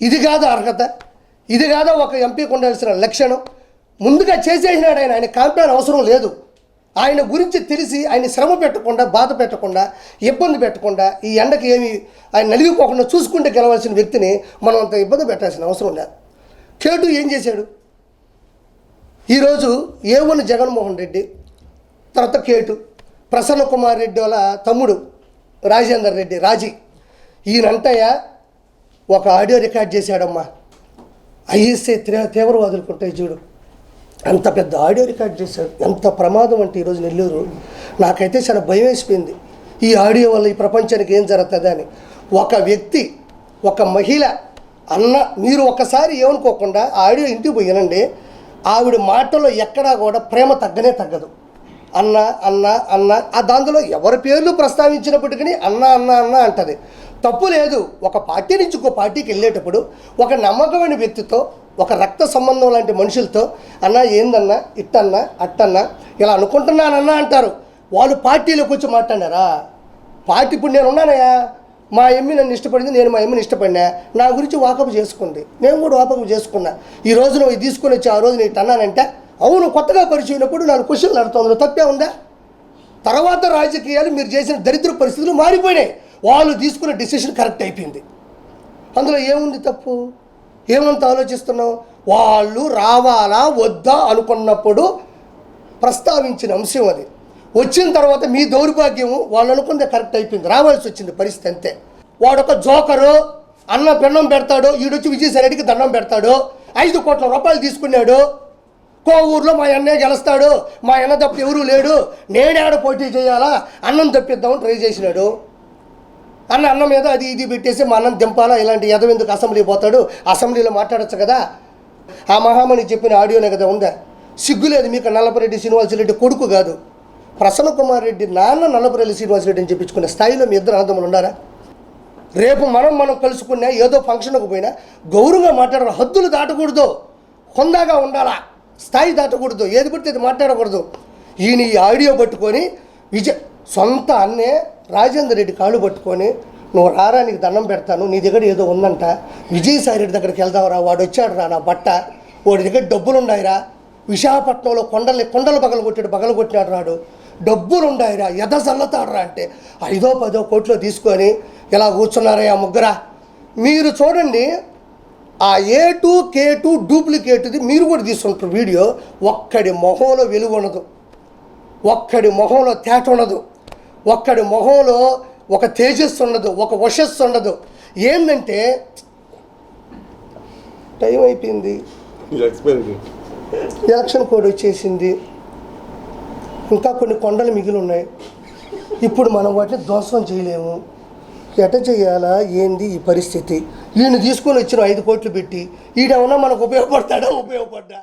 ఇది కాదు అర్హత. ఇది కాదు ఒక ఎంపీకి ఉండాల్సిన లక్షణం. ముందుగా చేసేసినాడు ఆయన. ఆయన కాంప్లాన్ అవసరం లేదు. ఆయన గురించి తెలిసి ఆయన శ్రమ పెట్టకుండా బాధ పెట్టకుండా ఇబ్బంది పెట్టకుండా ఈ ఎండకి ఏమి ఆయన నలిగిపోకుండా చూసుకుంటే గెలవాల్సిన వ్యక్తిని మనం అంత ఇబ్బంది పెట్టాల్సిన అవసరం లేదు. కేటు ఏం చేశాడు? ఈరోజు ఏవన్ జగన్మోహన్ రెడ్డి తర్వాత కేటు ప్రసన్న కుమార్ రెడ్డి వాళ్ళ తమ్ముడు రాజేందర్ రెడ్డి రాజీ. ఈయనంటయ్యా ఒక ఆడియో రికార్డ్ చేశాడమ్మా. ఐఎస్ఐ తీవ్రవాదులు కొట్టాయి చూడు. అంత పెద్ద ఆడియో రికార్డ్ చేశాడు. ఎంత ప్రమాదం అంటే ఈరోజు నెల్లూరు. నాకైతే చాలా భయం వేసిపోయింది. ఈ ఆడియో వల్ల ఈ ప్రపంచానికి ఏం జరుగుతుంది అని. ఒక వ్యక్తి ఒక మహిళ అన్న మీరు ఒకసారి ఏమనుకోకుండా ఆడియో ఇంటికి పోయినండి. ఆవిడ మాటలో ఎక్కడా కూడా ప్రేమ తగ్గనే తగ్గదు. అన్న అన్న అన్న ఆ దాంట్లో ఎవరి పేర్లు ప్రస్తావించినప్పటికీ అన్న అన్న అన్న అంటది. తప్పు లేదు. ఒక పార్టీ నుంచి ఇంకో పార్టీకి వెళ్ళేటప్పుడు ఒక నమ్మకమైన వ్యక్తితో ఒక రక్త సంబంధం లాంటి మనుషులతో అన్న ఏందన్నా ఇట్టన్నా అట్టన్నా ఇలా అనుకుంటున్నానన్నా అంటారు. వాళ్ళు పార్టీలోకి వచ్చి మాట్లాడారా పార్టీ ఇప్పుడు నేను ఉన్నానయ్యా. మా ఎమ్మి నన్ను ఇష్టపడింది నేను మా ఎమ్మిని ఇష్టపడినా. నా గురించి వాకప్ చేసుకుంది. నేను కూడా వాకప్ చేసుకున్నా. ఈ రోజు నువ్వు తీసుకొని వచ్చి ఆ రోజు నీకు అన్నానంటే అవును కొత్తగా పరిచయనప్పుడు నాకు క్వశ్చన్లు అడుగుతుంది తప్పే ఉందా? తర్వాత రాజకీయాలు మీరు చేసిన దరిద్ర పరిస్థితులు మారిపోయినాయి. వాళ్ళు తీసుకున్న డిసిషన్ కరెక్ట్ అయిపోయింది. అందులో ఏముంది తప్పు? ఏమంత ఆలోచిస్తున్నావు? వాళ్ళు రావాలా వద్దా అనుకున్నప్పుడు ప్రస్తావించిన అంశం అది. వచ్చిన తర్వాత మీ దౌర్భాగ్యము వాళ్ళు అనుకుంది కరెక్ట్ అయిపోయింది. రావాల్సి వచ్చింది పరిస్థితి అంతే. వాడొక జోకరు అన్న పెన్నం పెడతాడు ఈడొచ్చి విజయసాయిరెడ్డికి దండం పెడతాడు ఐదు కోట్ల రూపాయలు తీసుకున్నాడు కో ఊర్లో మా అన్నయ్య గెలుస్తాడు మా అన్న తప్ప ఎవరూ లేడు నేనేడ పోటీ చేయాలా అన్నం తప్పిద్దామని ట్రై చేసినాడు. అన్న అన్నం మీద అది ఇది పెట్టేసి మా అన్నం దింపాలా? ఇలాంటి ఎదవ ఎందుకు అసెంబ్లీ పోతాడు? అసెంబ్లీలో మాట్లాడొచ్చు కదా? ఆ మహామణి చెప్పిన ఆడియోనే కదా ఉందా? సిగ్గులేదు మీకు నల్లపరెడ్డి శ్రీనివాసరెడ్డి కొడుకు కాదు. ప్రసన్న కుమార్ రెడ్డి నాన్న నల్లపరెడ్డి శ్రీనివాసరెడ్డి అని చెప్పించుకునే స్థాయిలో మీ ఇద్దరు అన్నదమ్ములు ఉన్నారా? రేపు మనం మనం కలుసుకున్నా ఏదో ఫంక్షన్కి పోయినా గౌరవంగా మాట్లాడాలి? హద్దులు దాటకూడదు. హుందాగా ఉండాలా? స్థాయి దాటకూడదు. ఏది పడితే అది మాట్లాడకూడదు. ఈయన ఈ ఆడియో పట్టుకొని విజయ్ సొంత అన్నే రాజేందర్ రెడ్డి కాళ్ళు పట్టుకొని నువ్వు రారా నీకు దండం పెడతాను నీ దగ్గర ఏదో ఉందంట. విజయసాయి రెడ్డి దగ్గరికి వెళ్దావురా వాడు వచ్చాడు రా నా బట్ట. వాడి దగ్గర డబ్బులు ఉన్నాయిరా. విశాఖపట్నంలో కొండల్ని కొండలు పగలు కొట్టాడు పగలు కొట్టినాడు రాడు. డబ్బులు ఉన్నాయిరా ఎద చల్లతాడురా అంటే. ఐదో పదో కోట్లు తీసుకొని ఇలా కూర్చున్నారా ఆ ముగ్గురా. మీరు చూడండి ఆ ఏ టూ కే టూ డూప్లికేట్ది మీరు కూడా తీసుకుంటారు వీడియో. ఒక్కడి మొహంలో వెలుగు ఉండదు. ఒక్కడి మొహంలో తేట ఉండదు. ఒక్కడి మొహంలో ఒక తేజస్సు ఉండదు ఒక వశస్సు ఉండదు. ఏంటంటే టైం అయిపోయింది. ఎలక్షన్ కోడ్ వచ్చేసింది. ఇంకా కొన్ని కొండలు మిగిలి ఉన్నాయి. ఇప్పుడు మనం వాటిని ధ్వంసం చేయలేము. ఎట చేయాలా? ఏంది ఈ పరిస్థితి? ఈయన తీసుకొని వచ్చిన ఐదు కోట్లు పెట్టి ఈడేమన్నా మనకు ఉపయోగపడతాడా? ఉపయోగపడ్డా?